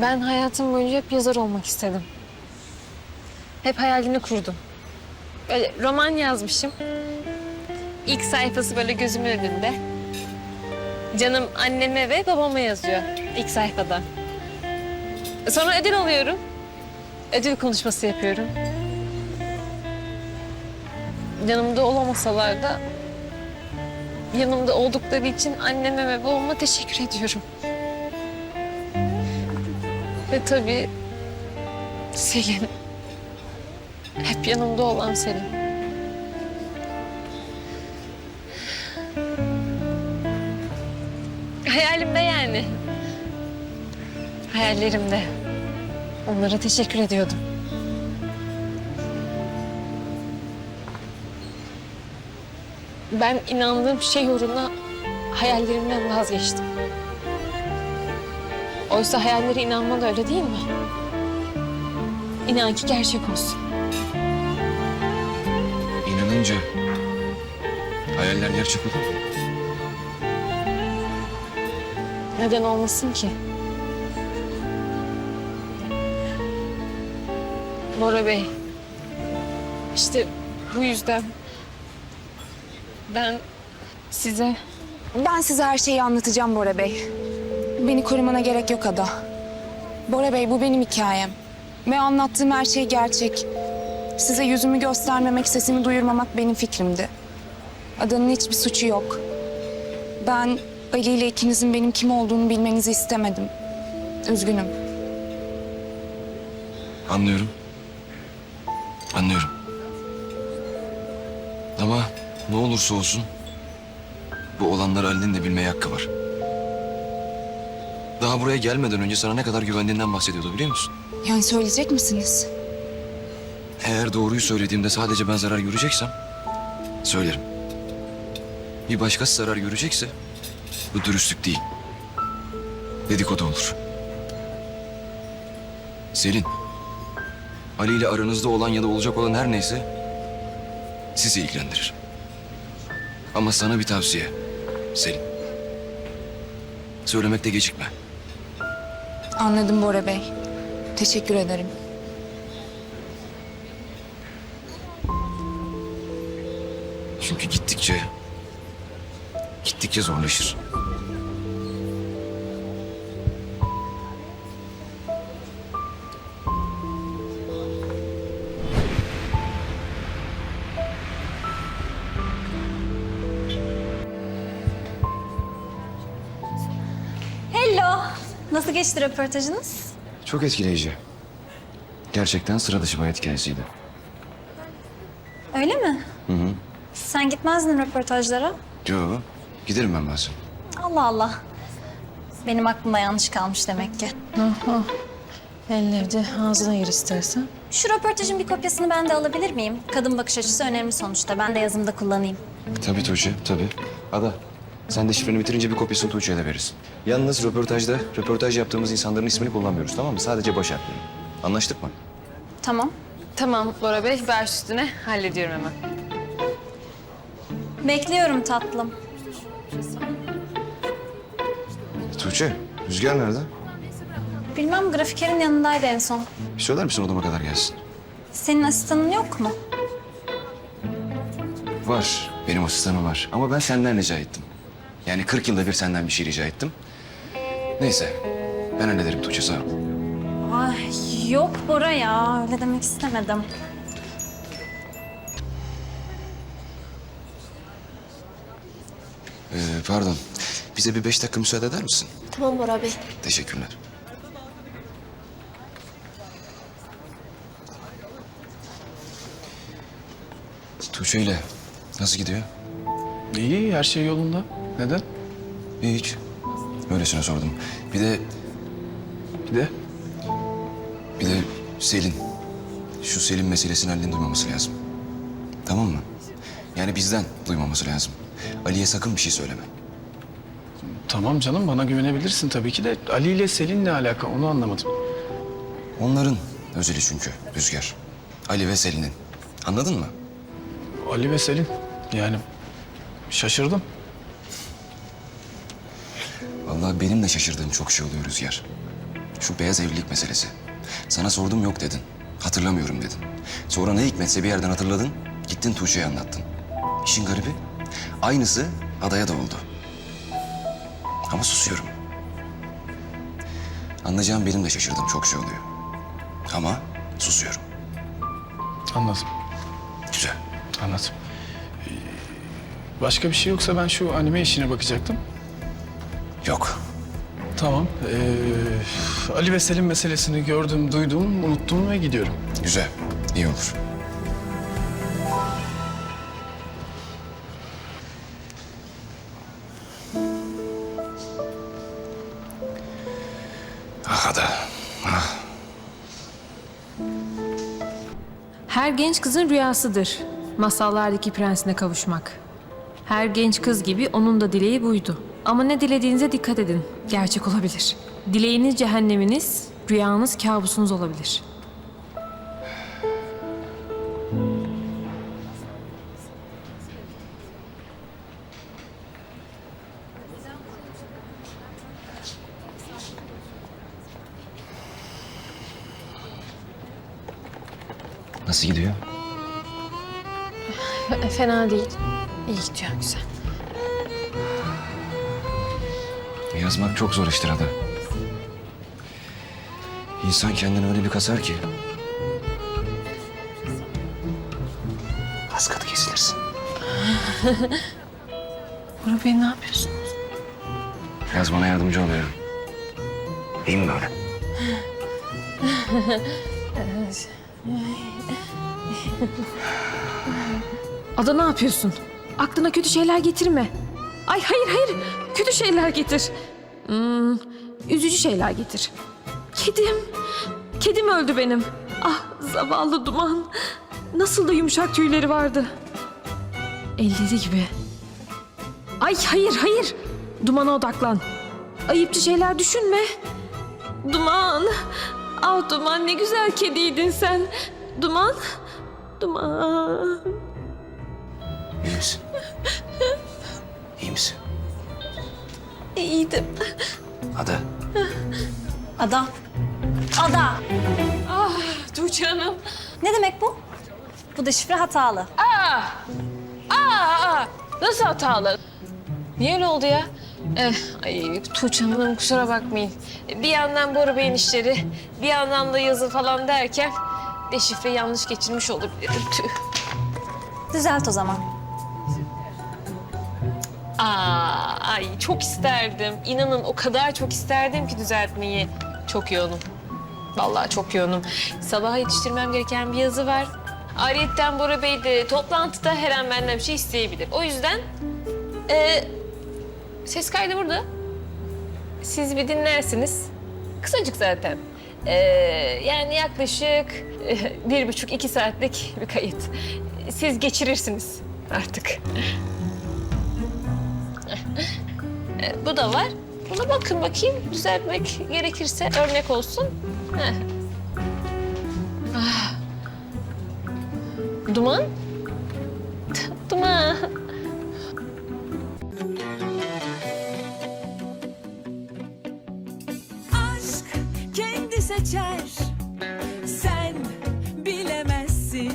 Ben hayatım boyunca hep yazar olmak istedim. Hep hayalini kurdum. Böyle roman yazmışım. İlk sayfası böyle gözümün önünde. Canım anneme ve babama yazıyor ilk sayfada. Sonra ödül alıyorum. Ödül konuşması yapıyorum. Yanımda olamasalar da yanımda oldukları için anneme ve babama teşekkür ediyorum. Ve tabii Selin. Hep yanımda olan Selin. Hayalimde yani. Hayallerimde. Onlara teşekkür ediyordum. Ben inandığım şey uğruna hayallerimden vazgeçtim. Oysa hayallere inanmalı öyle değil mi? İnan ki gerçek olsun. İnanınca hayaller gerçek olur? Neden olmasın ki? Bora Bey, işte bu yüzden ben size Ben size her şeyi anlatacağım Bora Bey. Beni korumana gerek yok Ada. Bora Bey bu benim hikayem. Ve anlattığım her şey gerçek. Size yüzümü göstermemek, sesimi duyurmamak benim fikrimdi. Ada'nın hiçbir suçu yok. Ben Ali ile ikinizin benim kim olduğunu bilmenizi istemedim. Üzgünüm. Anlıyorum. Anlıyorum. Ama ne olursa olsun bu olanları Ali'nin de bilmeye hakkı var. Daha buraya gelmeden önce sana ne kadar güvendiğinden bahsediyordu biliyor musun? Yani söyleyecek misiniz? Eğer doğruyu söylediğimde sadece ben zarar göreceksem söylerim. Bir başkası zarar görecekse bu dürüstlük değil. Dedikodu olur. Selin, Ali ile aranızda olan ya da olacak olan her neyse sizi ilgilendirir. Ama sana bir tavsiye Selin. Söylemekte gecikme. Anladım Bora Bey. Teşekkür ederim. Çünkü gittikçe gittikçe zorlaşır. Nasıl geçti röportajınız? Çok etkileyici. Gerçekten sıra dışı bir hayat hikayesiydi. Öyle mi? Hı hı. Sen gitmezdin röportajlara. Yo, giderim ben bazen. Allah Allah. Benim aklımda yanlış kalmış demek ki. elleri ağzına gir istersen. Şu röportajın bir kopyasını ben de alabilir miyim? Kadın bakış açısı önemli sonuçta. Ben de yazımda kullanayım. Tabii Tuğçe, tabii. Ada, sen de şifreni bitirince bir kopyasını Tuğçe'ye de verirsin. Yalnız röportajda, röportaj yaptığımız insanların ismini kullanmıyoruz tamam mı? Sadece baş harfleri. Anlaştık mı? Tamam. Tamam Bora Bey, ver üstüne. Hallediyorum hemen. Bekliyorum tatlım. Tuğçe, Rüzgar nerede? Bilmem grafikerin yanındaydı en son. Bir söyler misin odama kadar gelsin? Senin asistanın yok mu? Var, benim asistanım var. Ama ben senden rica ettim. Yani 40 yılda bir senden bir şey rica ettim. Neyse, ben hallederim Tuğçe sağ ol. Ay yok Bora ya. Öyle demek istemedim. Ee, pardon, bize bir beş dakika müsaade eder misin? Tamam Bora Bey. Teşekkürler. Tuğçe ile nasıl gidiyor? İyi, her şey yolunda. Neden? Hiç. Öylesine sordum. Bir de, Bir de bir de Selin. Şu Selin meselesini Ali'nin duymaması lazım. Tamam mı? Yani bizden duymaması lazım. Ali'ye sakın bir şey söyleme. tamam canım bana güvenebilirsin tabii ki de Ali ile Selin ne alaka onu anlamadım. Onların özeli çünkü Rüzgar. Ali ve Selin'in. Anladın mı? Ali ve Selin yani şaşırdım. Vallahi benim de şaşırdığım çok şey oluyor Rüzgar. Şu beyaz evlilik meselesi. Sana sordum yok dedin. Hatırlamıyorum dedin. Sonra ne hikmetse bir yerden hatırladın. Gittin Tuğçe'ye anlattın. İşin garibi aynısı adaya da oldu. Ama susuyorum. Anlayacağım benim de şaşırdığım çok şey oluyor. Ama susuyorum. Anladım. Güzel. Anladım. Ee, Başka bir şey yoksa ben şu anime işine bakacaktım. Yok. Tamam. Ee, Ali ve Selim meselesini gördüm, duydum, unuttum ve gidiyorum. Güzel. İyi olur. Ah Ada. Ah. Her genç kızın rüyasıdır. Masallardaki prensine kavuşmak. Her genç kız gibi onun da dileği buydu. Ama ne dilediğinize dikkat edin. Gerçek olabilir. Dileğiniz cehenneminiz, rüyanız kabusunuz olabilir. Nasıl gidiyor? Fena değil. İyi gidiyor, güzel. Yazmak çok zor iştir Ada. İnsan kendini öyle bir kasar ki. Az katı kesilirsin. Bora Bey ne yapıyorsun? Yaz bana yardımcı oluyor. İyi mi böyle? Ada ne yapıyorsun? Aklına kötü şeyler getirme. Ay hayır hayır. Kötü şeyler getir. Hmm, üzücü şeyler getir. Kedim. Kedim öldü benim. Ah zavallı duman. Nasıl da yumuşak tüyleri vardı. Elleri gibi. Ay hayır hayır. Dumana odaklan. Ayıpçı şeyler düşünme. Duman. Ah Duman ne güzel kediydin sen. Duman. Duman. İyi misin? İyi misin? İyiydim. Ada. Ada. Ada. Tuğçe Hanım. Ne demek bu? Bu deşifre hatalı. Aa, aa, nasıl hatalı? Niye öyle oldu ya? Eh, ay Tuğçe Hanım kusura bakmayın. Bir yandan Bora Bey'in işleri, bir yandan da yazı falan derken deşifre yanlış geçirmiş olabilirim. Tüh. Düzelt o zaman. Aa, ay çok isterdim. İnanın o kadar çok isterdim ki düzeltmeyi. Çok yoğunum. Vallahi çok yoğunum. Sabaha yetiştirmem gereken bir yazı var. Ayrıyeten Bora Bey de toplantıda her an benden bir şey isteyebilir. O yüzden e, ses kaydı burada. Siz bir dinlersiniz. Kısacık zaten. E, yani yaklaşık e, bir buçuk iki saatlik bir kayıt. Siz geçirirsiniz artık. E, bu da var. Buna bakın bakayım. Düzeltmek gerekirse örnek olsun. Heh. Ah. Duman?